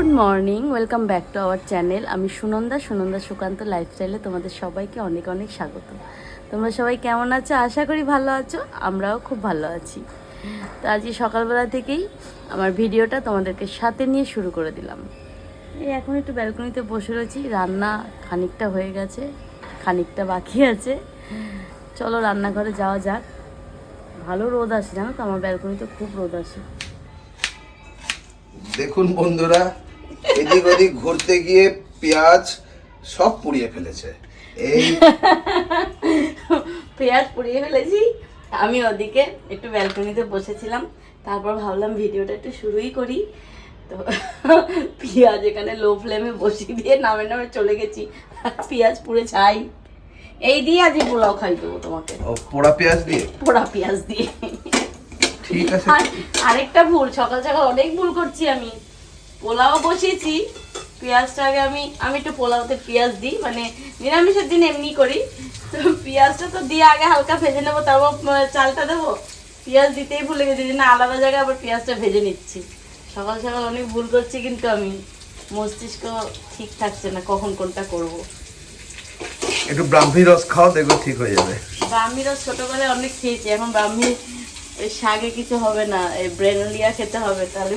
Good morning, welcome back to our channel. আমি সুনন্দা সুনন্দা সুকান্ত লাইফস্টাইলে তোমাদের সবাইকে অনেক অনেক স্বাগত। তোমরা সবাই কেমন আছো? আশা করি ভালো আছো, আমরাও খুব ভালো আছি। তো আজকে সকালবেলা থেকেই আমার ভিডিওটা তোমাদেরকে সাথে নিয়ে শুরু করে দিলাম। এই এখন একটু ব্যালকনিতে বসে রয়েছি, রান্না খানিকটা হয়ে গেছে, খানিকটা বাকি আছে। চলো রান্নাঘরে যাওয়া যাক। ভালো রোদ আসে, জানো তো? আমার ব্যালকনিতে খুব রোদ আসে। দেখুন বন্ধুরা এদিক ওদিক ঘুরতে গিয়ে পেঁয়াজ সব পুড়িয়ে ফেলেছে। এই পেঁয়াজ পুড়িয়ে ফেলেছি। আমি ওদিকে একটু ব্যালকনিতে বসেছিলাম। তারপর ভাবলাম ভিডিওটা একটু শুরুই করি। তো পেঁয়াজ এখানে লো ফ্লেমে বসিয়ে দিয়ে নামে নামে চলে গেছি। পেঁয়াজ পুড়ে ছাই। এই দিয়ে আজকে পোলাও খাই দেবো তোমাকে। পোড়া পেঁয়াজ দিয়ে? পোড়া পেঁয়াজ দিয়ে। ঠিক আছে। আর আরেকটা ভুল সকাল সকাল অনেক ভুল করছি আমি। পোলাও বসিয়েছি। পেঁয়াজটা আগে আমি আমি একটু পোলাওতে পেঁয়াজ দিই মানে নিরামিষের দিন এমনি করি। তো পেঁয়াজটা তো দিয়ে আগে হালকা ভেজে নেব তারপর চালটা দেবো। পেঁয়াজ দিতেই ভুলে গেছি যে না আলাদা জায়গায় আবার পেঁয়াজটা ভেজে নিচ্ছি। সকাল সকাল অনেক ভুল করছি কিন্তু আমি। মস্তিষ্ক ঠিক থাকছে না কখন কোনটা করব। একটু ব্রাহ্মী রস খাও দেখো ঠিক হয়ে যাবে। ব্রাহ্মীরও ছোটবেলায় অনেক খেয়েছি এখন ব্রাহ্মী শাকে কিছু হবে না এই ব্রেনলিয়া খেতে হবে তাহলে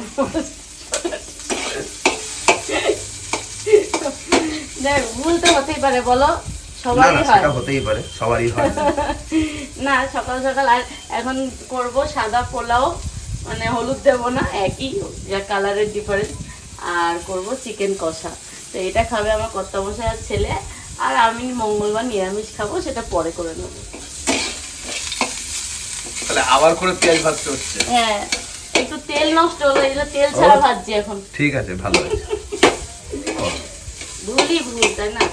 দেখ ভুল তো হতেই পারে বলো। সবারই হয়। হতেই পারে সবারই হয়। না সকাল সকাল আর এখন করব সাদা পোলাও মানে হলুদ দেবো না একই যা কালারের ডিফারেন্স আর করব চিকেন কষা। তো এটা খাবে আমার কর্তা আর ছেলে আর আমি মঙ্গলবার নিরামিষ খাব সেটা পরে করে নেব। তাহলে আবার করে পেঁয়াজ ভাজতে হচ্ছে? হ্যাঁ একটু তেল নষ্ট হলো তেল ছাড়া ভাজছি এখন। ঠিক আছে ভালো আছে ভুলই ভুল তাই না?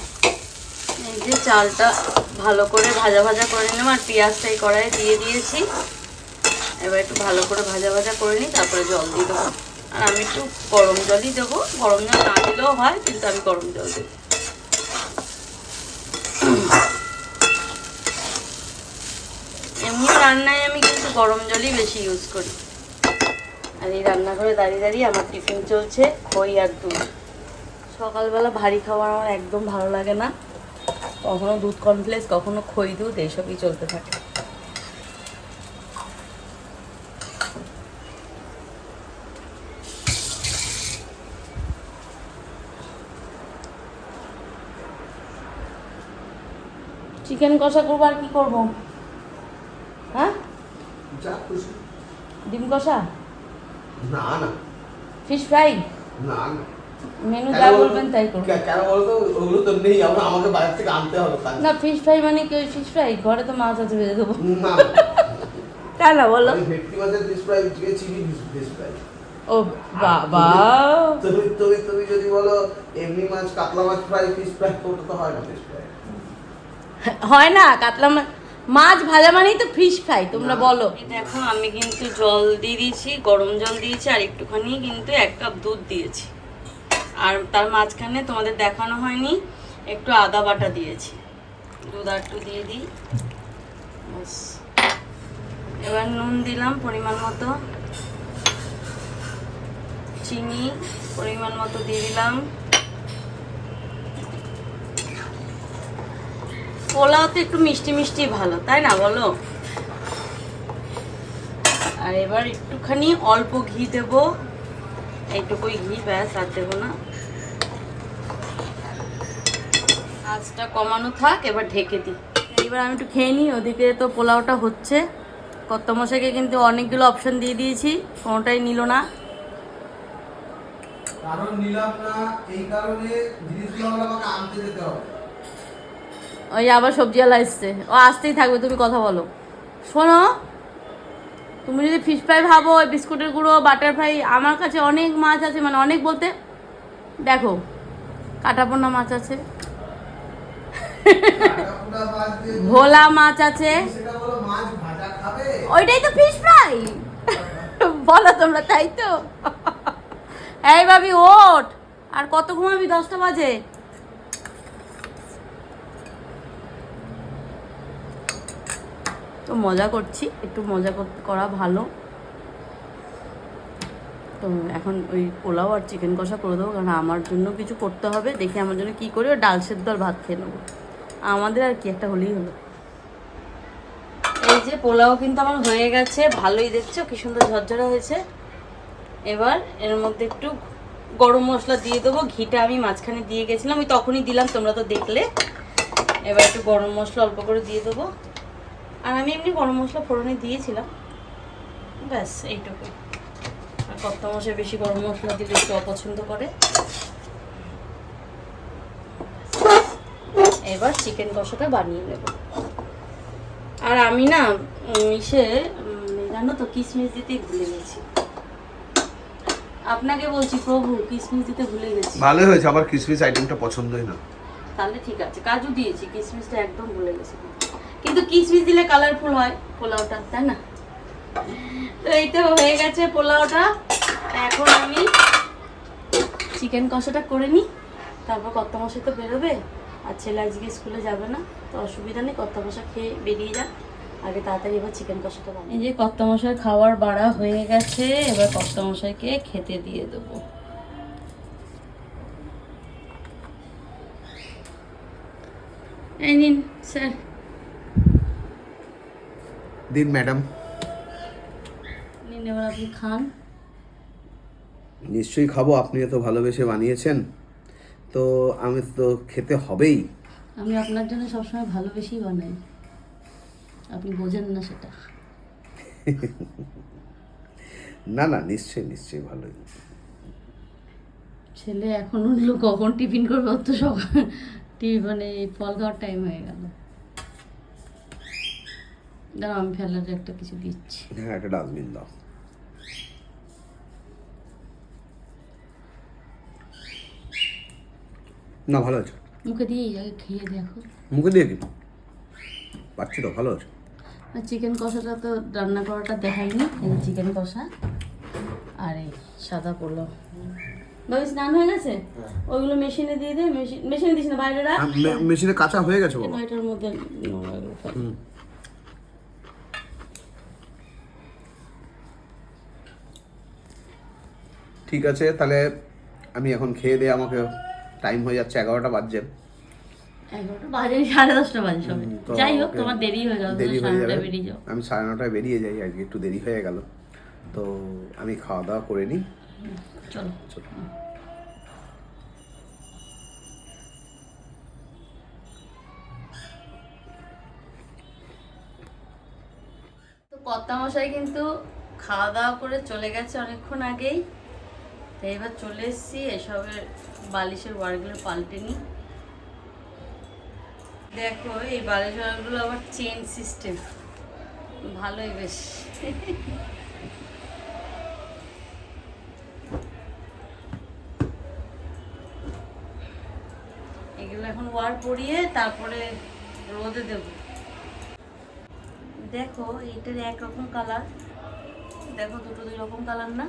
এই যে চালটা ভালো করে ভাজা ভাজা করে নেব আর পেঁয়াজটা এই কড়াইয়ে দিয়ে দিয়েছি। এবার একটু ভালো করে ভাজা ভাজা করে নিই, তারপরে জল দিয়ে দেবো। আর আমি একটু গরম জলই দেবো। গরম জল না দিলেও হয়, কিন্তু আমি গরম জল দেবো। এমনি রান্নায় আমি কিন্তু গরম জলই বেশি ইউজ করি। আর এই রান্নাঘরে দাঁড়িয়ে দাঁড়িয়ে আমার টিফিন চলছে, খই আর দুধ। সকালবেলা ভারী খাবার আমার একদম ভালো লাগে না। কখনো দুধ কর্নফ্লেক্স কখনো খই দুধ এইসবই চলতে থাকে। চিকেন কষা করব আর কি করব? হ্যাঁ? ডিম কষা? না না। ফিশ ফ্রাই না না। মেনু যা বলবেন তাই করব কেন বলতো? ওগুলো তো নেই। আমরা আমাকে বাইরে থেকে আনতে হবে না ফিশ ফ্রাই মানে কি ফিশ ফ্রাই ঘরে তো মাছ আছে ভেজে দেবো। না। তাই না বলো ভেটকি মাছের fish fry chilli fish fry ও বাবা। তুমি তুমি তুমি যদি বলো এমনি মাছ কাতলা মাছ ফ্রাই ফিশ ফ্রাই ওটা তো হয় না ফিশ ফ্রাই হয় না কাতলা মা- মাছ ভাজা মানেই তো ফিশ ফ্রাই তোমরা। বলো। দেখো আমি কিন্তু জল দিয়ে দিয়েছি গরম জল দিয়েছি আর একটুখানি কিন্তু এক কাপ দুধ দিয়েছি। আর তার মাঝখানে তোমাদের দেখানো হয়নি, একটু আদা বাটা দিয়েছি। দুধ একটু দিয়ে দিই। এবার নুন দিলাম পরিমাণ মতো। চিনি পরিমাণ মতো দিয়ে দিলাম। পোলাও তো একটু মিষ্টি মিষ্টি ভালো, তাই না বলো? আর এবার একটুখানি অল্প ঘি দেব। এইটুকুই ঘি, ব্যাস, আর দেবো না। আঁচটা কমানো থাক এবার ঢেকে দিই। এবার আমি একটু খেয়ে নিই ওদিকে তো পোলাওটা হচ্ছে। কত মশাইকে কিন্তু অনেকগুলো অপশন দিয়ে দিয়েছি কোনোটাই নিল না। কারণ নিলাম না এই কারণে জিনিসগুলো আমাকে আনতে যেতে হবে। ওই আবার সবজিওয়ালা এসছে। ও আসতেই থাকবে তুমি কথা বলো। শোনো তুমি যদি ফিশ ফ্রাই ভাবো ওই বিস্কুটের গুঁড়ো বাটার ফ্রাই আমার কাছে অনেক মাছ আছে মানে অনেক বলতে দেখো কাটাপোনা মাছ আছে। ভোলা মাছ আছে। ওইটাই তো ফিশ ফ্রাই বলো তোমরা তাই তো? এই ভাবি ওঠ। আর কত ঘুমাবি? দশটা বাজে। তো মজা করছি একটু মজা কর- করা ভালো। তো এখন ওই পোলাও আর চিকেন কষা করে দেবো কারণ আমার জন্য কিছু করতে হবে। দেখি আমার জন্য কী করি ও ডাল সেদ্ধ আর ভাত খেয়ে নেব। আমাদের আর কি একটা হলেই হলো। এই যে পোলাও কিন্তু আমার হয়ে গেছে, ভালোই দেখছ, কি সুন্দর ঝরঝরা হয়েছে। এবার এর মধ্যে একটু গরম মশলা দিয়ে দেবো, ঘিটা আমি মাঝখানে দিয়ে গেছিলাম আমি তখনই দিলাম, তোমরা তো দেখলে। এবার একটু গরম মশলা অল্প করে দিয়ে দেবো। আর আমি এমনি গরম মশলা ফোড়নে দিয়েছিলাম। ব্যাস এইটুকু আর কত মশাই বেশি গরম মশলা দিলে একটু অপছন্দ করে। এবার চিকেন কষাটা বানিয়ে নেব। আর আমি না ইসে জানো তো কিশমিশ দিতে ভুলে গেছি। আপনাকে বলছি প্রভু কিশমিশ দিতে ভুলে গেছি। ভালোই হয়েছে আমার কিসমিস আইটেমটা পছন্দই না। তাহলে ঠিক আছে কাজু দিয়েছি কিশমিশটা একদম ভুলে গেছি। কিন্তু কিশমিশ দিলে কালারফুল হয় পোলাওটা তাই না? তো এই তো হয়ে গেছে পোলাওটা। এখন আমি চিকেন কষাটা করে নিই তারপর কত মশাই তো বেরোবে। আর ছেলে আজকে স্কুলে যাবে না তো অসুবিধা নেই কত মশা খেয়ে বেরিয়ে যাক। আগে তাড়াতাড়ি এবার চিকেন কষাটা বানাই এই যে কত মশাই খাওয়ার বাড়া হয়ে গেছে এবার কত মশাইকে খেতে দিয়ে দেবো। এই নিন স্যার। দিন ম্যাডাম। নিন এবার আপনি খান। নিশ্চয়ই খাব আপনি এত ভালোবেসে বানিয়েছেন। তো আমি তো খেতে হবেই। আমি আপনার জন্য সবসময় ভালোবেসেই বানাই। আপনি বোঝেন না সেটা। না না নিশ্চয়ই নিশ্চয়ই ভালোই। ছেলে এখন উঠল কখন? টিফিন করবে? অত সকাল। টিফিন মানে ফল খাওয়ার টাইম হয়ে গেল। দাঁড়াও আমি ফেলার একটা কিছু দিচ্ছি। হ্যাঁ একটা ডাস্টবিন দাও। না ভালো আছে? মুখে দিয়ে এই আগে খেয়ে দেখো। মুখে দিয়ে দিন পাচ্ছি তো ভালো আছে? আর চিকেন কষাটা তো রান্না করাটা দেখাইনি এই চিকেন কষা। আর এই সাদা পোলাও। ভাবি স্নান হয়ে গেছে? ওইগুলো মেশিনে দিয়ে দে মেশিন মেশিনে দিস না বাইরে রাখ। মেশিনে কাঁচা হয়ে গেছে বাবা। এটার মধ্যে। ঠিক আছে তাহলে আমি এখন খেয়ে দিয়ে আমাকে টাইম হয়ে যাচ্ছে এগারোটা বাজছে। আমি সাড়ে নটায় বেরিয়ে যাই আজকে একটু দেরি হয়ে গেল। তো আমি খাওয়া দাওয়া করে নিই। চলো। চলো। তো কর্তা মশাই কিন্তু খাওয়া দাওয়া করে চলে গেছে অনেকক্ষণ আগেই। তো এবার চলে এসেছি এসবের বালিশের ওয়ারগুলো পাল্টে নিই। দেখো, এই বালিশ ওয়ারগুলো আবার চেন সিস্টেম ভালোই বেশ। এগুলো এখন ওয়ার পরিয়ে তারপরে রোদে দেবো। দেখো এটার একরকম কালার দেখো, দুটো দুই রকম কালার না?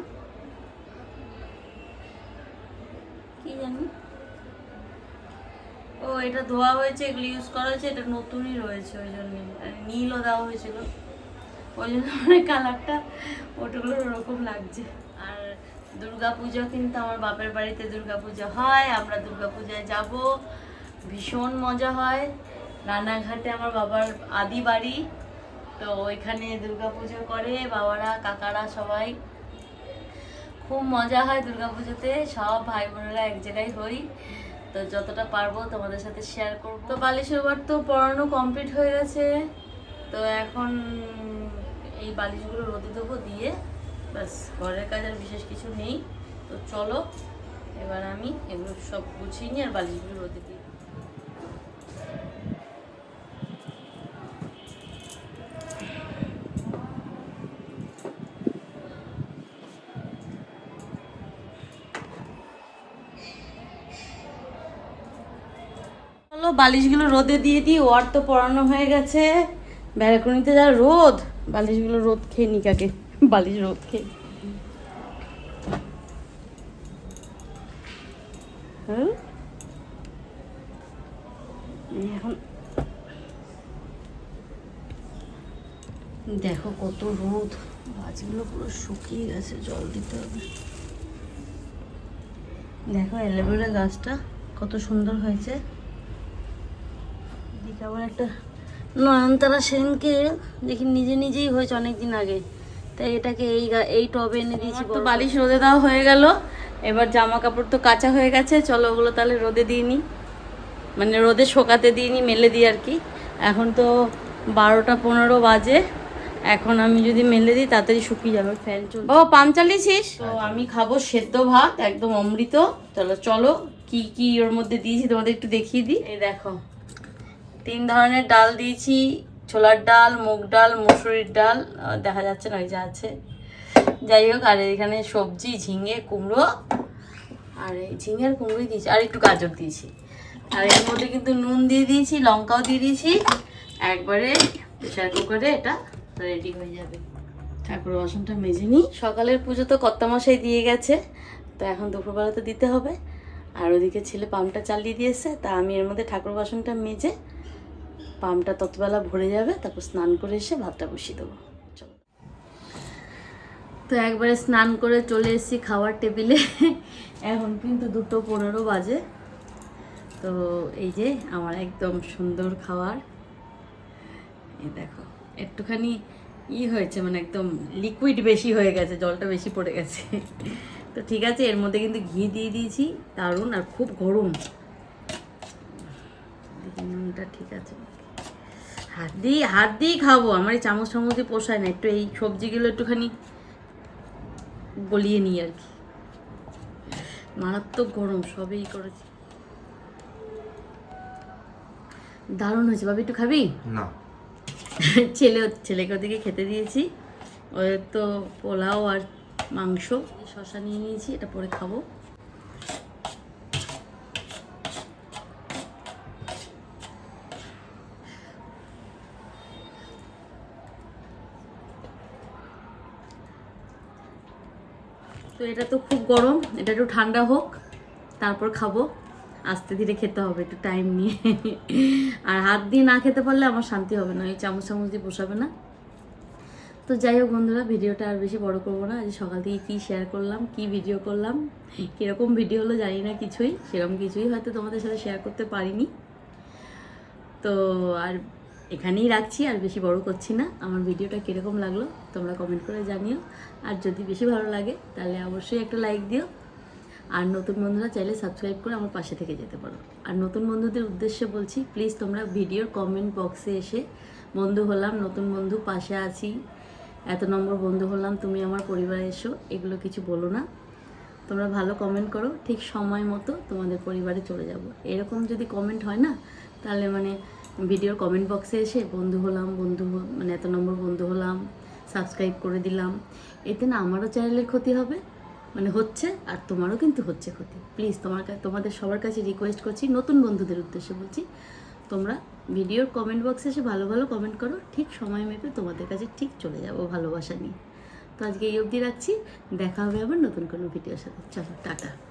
কি জানি? ও, এটা ধোয়া হয়েছে, এগুলো ইউজ করা হয়েছে, এটা নতুনই রয়েছে, ওই জন্য। নীলও দেওয়া হয়েছিল। ওই জন্য কালারটা ওটাগুলো ওরকম লাগছে। আর দুর্গা পুজো কিন্তু আমার বাপের বাড়িতে দুর্গা পুজো হয়, আমরা দুর্গা পূজায় যাব। ভীষণ মজা হয়। রানাঘাটে আমার বাবার আদি বাড়ি। তো ওইখানে দুর্গা পুজো করে বাবারা, কাকারা সবাই। খুব মজা হয় দুর্গা পুজোতে। সব ভাই বোনেরা এক জায়গায় হই। তো যতটা পারব তোমাদের সাথে শেয়ার করব। তো বালিশের ওভার তো পড়ানো কমপ্লিট হয়ে গেছে। তো এখন এই বালিশগুলো রোদে দেবো দিয়ে ব্যাস, ঘরের কাজ আর বিশেষ কিছু নেই। তো চলো, এবার আমি এগুলো সব গুছিয়ে নিই আর বালিশগুলো রোদে দিই। বালিশগুলো রোদে দিয়ে দিই, ওয়ার তো পরানো হয়ে গেছে। ব্যালকনিতে যা রোদ, বালিশগুলো রোদ খেয়ে নিক আগে, বালিশ রোদ খেয়ে। এখন দেখো কত রোদ গাছগুলো পুরো শুকিয়ে গেছে, জল দিতে হবে। দেখো অ্যালোভেরা গাছটা কত সুন্দর হয়েছে। আবার একটা নয়নতারা সেনকে দেখি নিজে নিজেই হয়েছে অনেক দিন আগে। তাই এটাকে এই এই টবে এনে দিয়েছি তো বালিশ রোদে দেওয়া হয়ে গেল। এবার জামা কাপড় তো কাঁচা হয়ে গেছে চলো ওগুলো তাহলে রোদে দিয়ে নিই। মানে রোদে শোকাতে দিইনি মেলে দিই আর কি। এখন তো বারোটা পনেরো বাজে। এখন আমি যদি মেলে দিই তাড়াতাড়ি শুকিয়ে যাবে ফ্যান চল বাবা পাম চালিয়েছিস? তো আমি খাব সেদ্ধ ভাত একদম অমৃত। চলো চলো কি কি ওর মধ্যে দিয়েছি তোমাদের একটু দেখিয়ে দিই। এই দেখো তিন ধরনের ডাল দিয়েছি, ছোলার ডাল, মুগ ডাল, মসুরির ডাল দেখা যাচ্ছে না ওই যা আছে। যাই হোক, আর এখানে সবজি, ঝিঙে, কুমড়ো, আর এই ঝিঙে আর কুমড়োই দিয়েছি, আর একটু গাজর দিয়েছি। আর এর মধ্যে কিন্তু নুন দিয়ে দিয়েছি, লঙ্কাও দিয়ে দিয়েছি। একবারে প্রেশার কুকারে এটা রেডি হয়ে যাবে। ঠাকুর বাসনটা মেজে নিই। সকালের পুজো তো কর্তামশাই দিয়ে গেছে, তো এখন দুপুরবেলা তো দিতে হবে। আর ওদিকে ছেলে পাম্পটা চালিয়ে দিয়েছে, তা আমি এর মধ্যে ঠাকুর বাসনটা মেজে পাম্পটা ততবেলা ভরে যাবে, তারপর স্নান করে এসে ভাতটা বসিয়ে দেবো। চলো। তো একবারে স্নান করে চলে এসেছি খাওয়ার টেবিলে। এখন কিন্তু দুটো পনেরো বাজে। তো এই যে আমার একদম সুন্দর খাবার এই দেখো, একটুখানি ই হয়েছে মানে একদম লিকুইড বেশি হয়ে গেছে, জলটা বেশি পড়ে গেছে। তো ঠিক আছে, এর মধ্যে কিন্তু ঘি দিয়ে দিয়েছি, দারুণ আর খুব গরম। নুনটা ঠিক আছে। হাত দিয়ে হাত দিয়েই খাব। আমার এই চামচ চামচ দিয়ে পোষায় না। একটু এই সবজিগুলো একটুখানি গলিয়ে নিই আর কি। মারাত্মক গরম সবেই করেছি। দারুণ হয়েছে। বাবু একটু খাবি? না। ছেলে ছেলেকে ওদিকে খেতে দিয়েছি। ওদের তো পোলাও আর মাংস শশা নিয়ে নিয়েছি। এটা পরে খাব। তো এটা তো খুব গরম, এটা একটু ঠান্ডা হোক, তারপর খাব। আস্তে ধীরে খেতে হবে, একটু টাইম নিয়ে। আর হাত দিয়ে না খেতে পারলে আমার শান্তি হবে না, এই চামচ চামচ দিয়ে বসাবে না। তো যাই হোক বন্ধুরা, ভিডিওটা আর বেশি বড় করব না। আজ সকাল থেকে কী শেয়ার করলাম, কি ভিডিও করলাম, কীরকম ভিডিও হলো জানি না কিছুই, সেরকম কিছুই হয়তো তোমাদের সাথে শেয়ার করতে পারিনি। তো আর এখানেই রাখছি, আর বেশি বড় করছি না। আমার ভিডিওটা কীরকম লাগল তোমরা কমেন্ট করে জানিও। আর যদি বেশি ভালো লাগে, তাহলে অবশ্যই একটা লাইক দিও। আর নতুন বন্ধুরা চাইলে সাবস্ক্রাইব করে আমার পাশে থেকে যেতে পারো। আর নতুন বন্ধুদের উদ্দেশ্যে বলছি প্লিজ তোমরা ভিডিওর কমেন্ট বক্সে এসে বন্ধু হলাম, নতুন বন্ধু পাশে আছি। এত নম্বর বন্ধু হলাম, তুমি আমার পরিবারে এসো, এগুলো কিছু বলো না। তোমরা ভালো কমেন্ট করো, ঠিক সময় মতো তোমাদের পরিবারে চলে যাব। এরকম যদি কমেন্ট হয় না, তাহলে মানে ভিডিওর কমেন্ট বক্সে এসে বন্ধু হলাম, বন্ধু মানে এত নম্বর বন্ধু হলাম সাবস্ক্রাইব করে দিলাম। এতে না আমারও চ্যানেলের ক্ষতি হবে মানে হচ্ছে, আর তোমারও কিন্তু হচ্ছে ক্ষতি। প্লিজ তোমার কা- তোমাদের সবার কাছে রিকোয়েস্ট করছি, নতুন বন্ধুদের উদ্দেশ্যে বলছি, তোমরা ভিডিওর কমেন্ট বক্সে এসে ভালো ভালো কমেন্ট করো, ঠিক সময় মেপে তোমাদের কাছে ঠিক চলে যাব ভালোবাসা নিয়ে। তো আজকে এই অবধি রাখছি, দেখা হবে আবার নতুন কোনো ভিডিওর সাথে। চলো, টাটা।